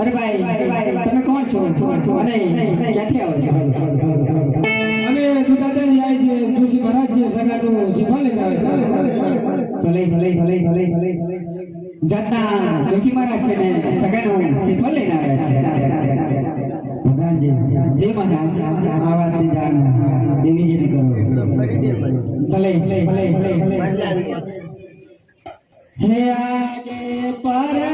અરે ભાઈ તમે કોણ છો? અને ક્યાંથી આવો છો? અમે ગુજરાતમાં જાય છે જોશી મહારાજ છે સગાનું શીખવા લેતા આવે ભલે ભલે ભલે ભલે ભલે. જાતના જોશી મહારાજ છે ને સગાનું શિફળ લઈને આવ્યા છે. જે મહારાજ. આ વાતની જાણ. ભલે ભલે ભલે. ભલે. હે આ पारा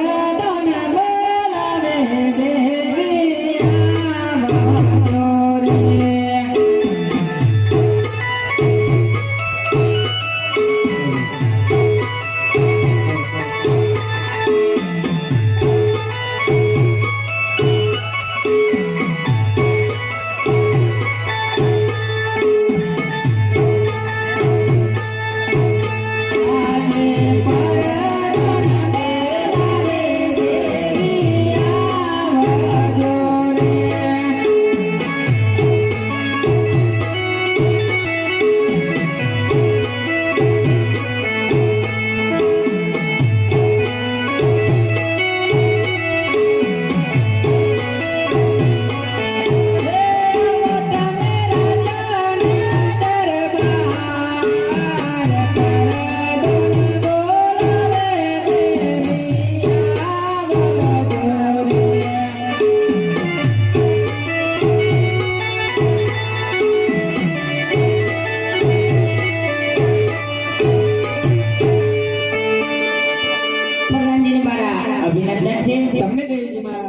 છે દેવીજીમાં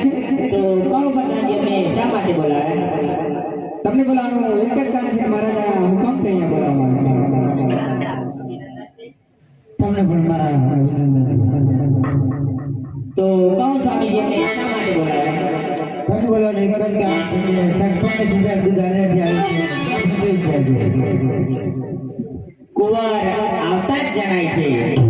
છે. તો પ્રધાનજી અમે શા માટે બોલાવ્યા તમને બોલાવવાનું એક જ કારણ છે મારા હુકમથી અહીંયા આવે તમને પણ મારા અભિનંદન તો કહો સ્વામીજી અમને શા માટે બોલાવ્યા તમને બોલવાનું એક જ કામ છે સંપૂર્ણ સુધાર દૂધ આવી છે. કુંવર આવતા જ જણાય છે.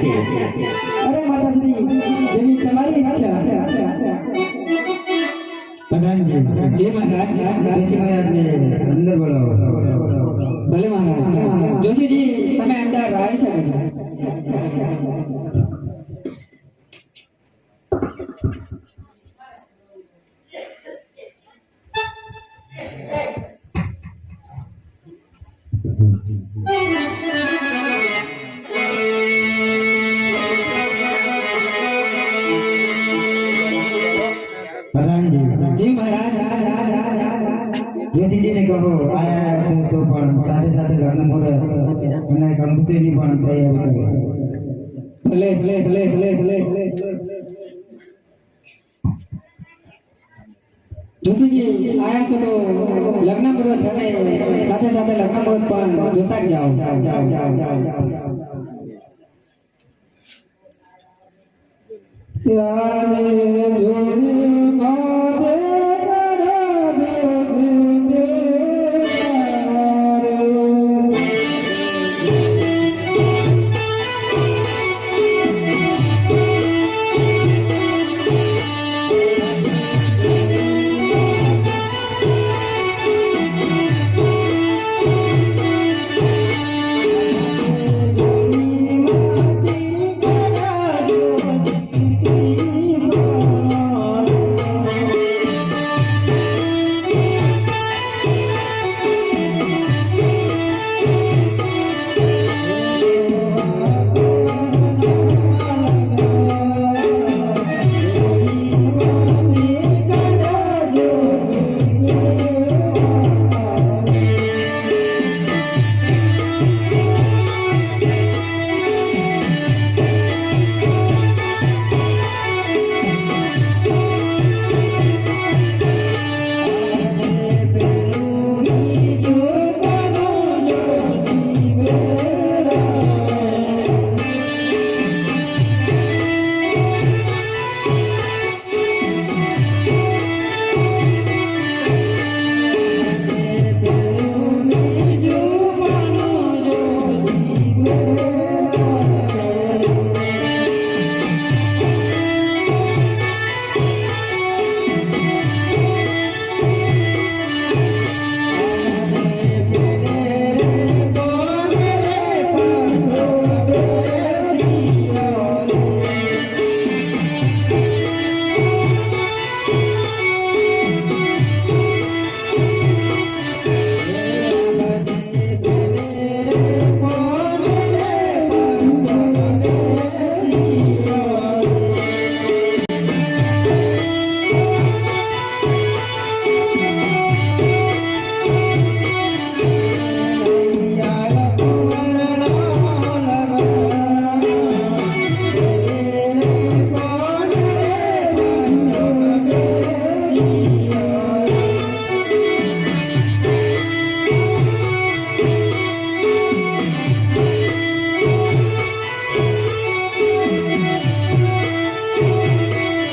છે અરે માતાશ્રી જેની તમારી ઈચ્છા જય મહારાજ. દેશી અંદર બોલાવો ભલે મહારાજ. જોશીજી, તમે અંદર આવી શકો છો. કહો આયા છો તો પણ સાથે સાથે લગ્ન મુહૂર્ત અને કંકોત્રીની પણ તૈયારી કરો ભલે ભલે ભલે ભલે ભલે જોશીજી સાથે સાથે લગ્ન પણ જોતા જ જાઓ.